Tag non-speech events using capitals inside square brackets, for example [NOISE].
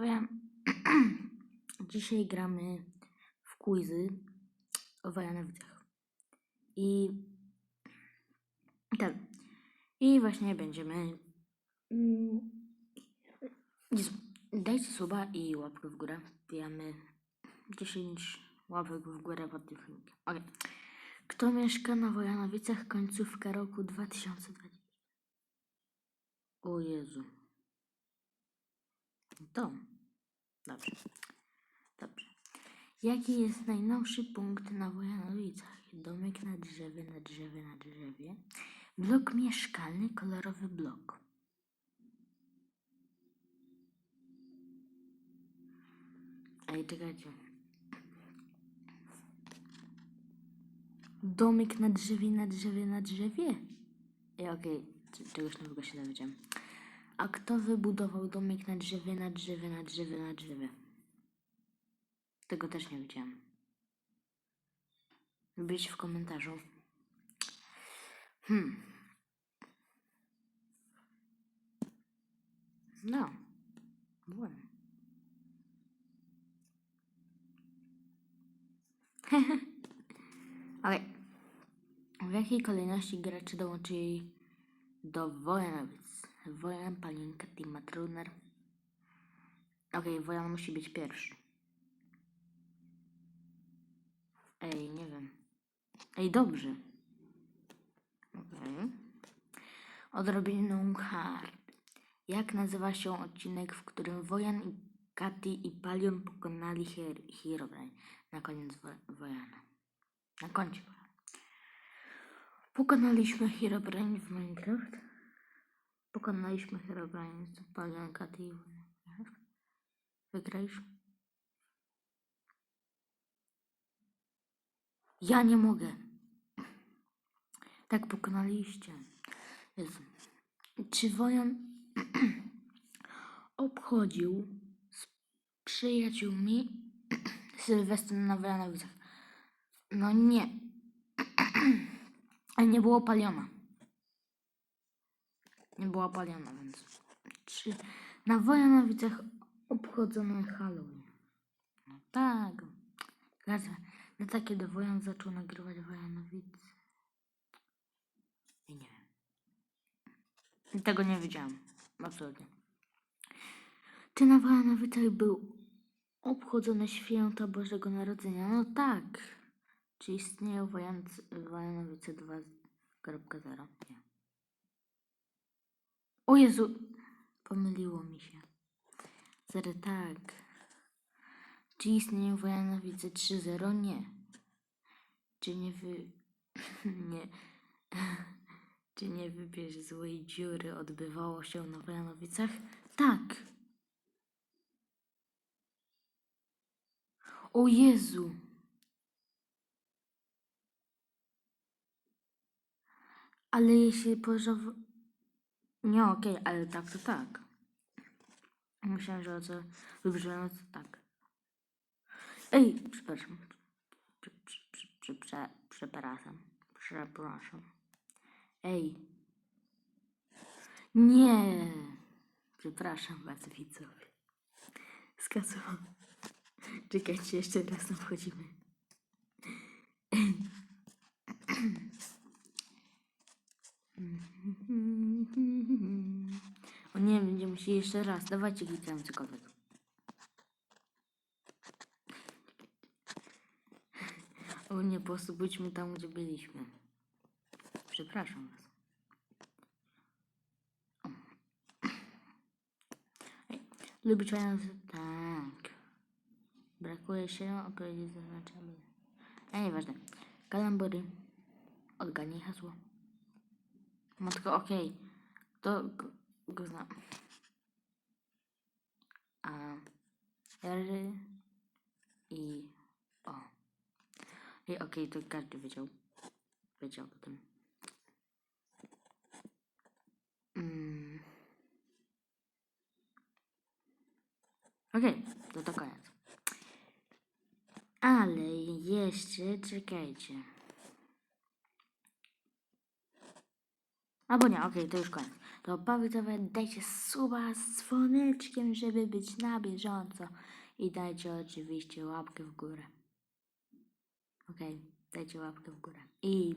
Wiem. [CLEARS THROAT] Dzisiaj gramy w quizy o Wojanowicach. I tak. I właśnie będziemy. mm, Dajcie suba i łapkę w górę. Wbijamy 10 łapek w górę pod tym filmikiem. Okej. Kto mieszka na Wojanowicach końcówkę roku 2020? O Jezu. To. Dobrze. Dobrze. Jaki jest najnowszy punkt na Wojanowicach? Domek na drzewie, na drzewie, na drzewie. Blok mieszkalny, kolorowy blok. Ej, czekajcie. Domek na drzewie, na drzewie, na drzewie? Ej, okej, c- czegoś nowego się dowiedziałem. A kto wybudował domek na drzewie, na drzewie, na drzewie, na drzewie? Tego też nie wiedziałem. Wybierz w komentarzu. Hmm. No. Byłem. [LAUGHS] Okej. W jakiej kolejności gracze dołączyli do Wojanowic? Wojan, Palinka, Tima Truner. Okej, Wojan musi być pierwszy. Ej, nie wiem. Ej, dobrze. Okej. Odrobiną hard. Jak nazywa się odcinek, w którym Wojan, i Kati i Palion pokonali Herobrine? Na koniec wo- Wojana. Na końcu Wojana. Pokonaliśmy Herobrine w Minecraft. Pokonaliśmy Herobrine Palion, Kati i Wojan. Wygraliśmy. Ja nie mogę. Tak pokonaliście. Jezu. Czy Wojan [CLEARS THROAT] obchodził z przyjaciółmi [CLEARS THROAT] Sylwester na Wojanowicach? No nie. [CLEARS THROAT] Nie było paliona. Nie było paliona, więc... Czy na Wojanowicach obchodzono Halloween? No tak. Zgadza. Na takie do Wojan zaczął nagrywać Wojanowice. I nie wiem. Tego nie wiedziałam. Absolutnie. Czy na Wojanowicach był obchodzone święto Bożego Narodzenia? No tak. Czy istnieją Wojanowice 2.0? Nie. O Jezu! Pomyliło mi się. Zero tak. Czy istnieją Wojanowice 3.0? Nie. Czy nie wy... [LAUGHS] nie... [LAUGHS] Czy nie wybierz złej dziury odbywało się na Wojanowicach? Tak. O Jezu. Ale jeśli pożaw... Nie, okej, ale tak to tak. Myślałem, że o co wybrzeżono, to tak. Ej, przepraszam. Prze, prze, prze, prze, prze, przepraszam. Przepraszam. Ej. Nie. Przepraszam was, widzowie. Skasowałam. Czekajcie, jeszcze raz tam wchodzimy. O musieli jeszcze raz. Dawajcie klikam cokolwiek. O nie, po prostu pójdźmy tam, gdzie byliśmy. Przepraszam was. Lubić panią... Tak. Brakuje się opowiedzieć zaznaczamy. A nieważne. Kalambury. Odgadnij hasło. Matko, okej. To go, go znam. A. R. I. O. I okej, to każdy wiedział. Wiedział o tym. Mm. Okej, to to koniec. Ale jeszcze czekajcie. Albo nie, okej, to już koniec. To pamiętajcie, dajcie suba z dzwoneczkiem, żeby być na bieżąco. I dajcie oczywiście łapkę w górę. Okej, dajcie łapkę w górę. I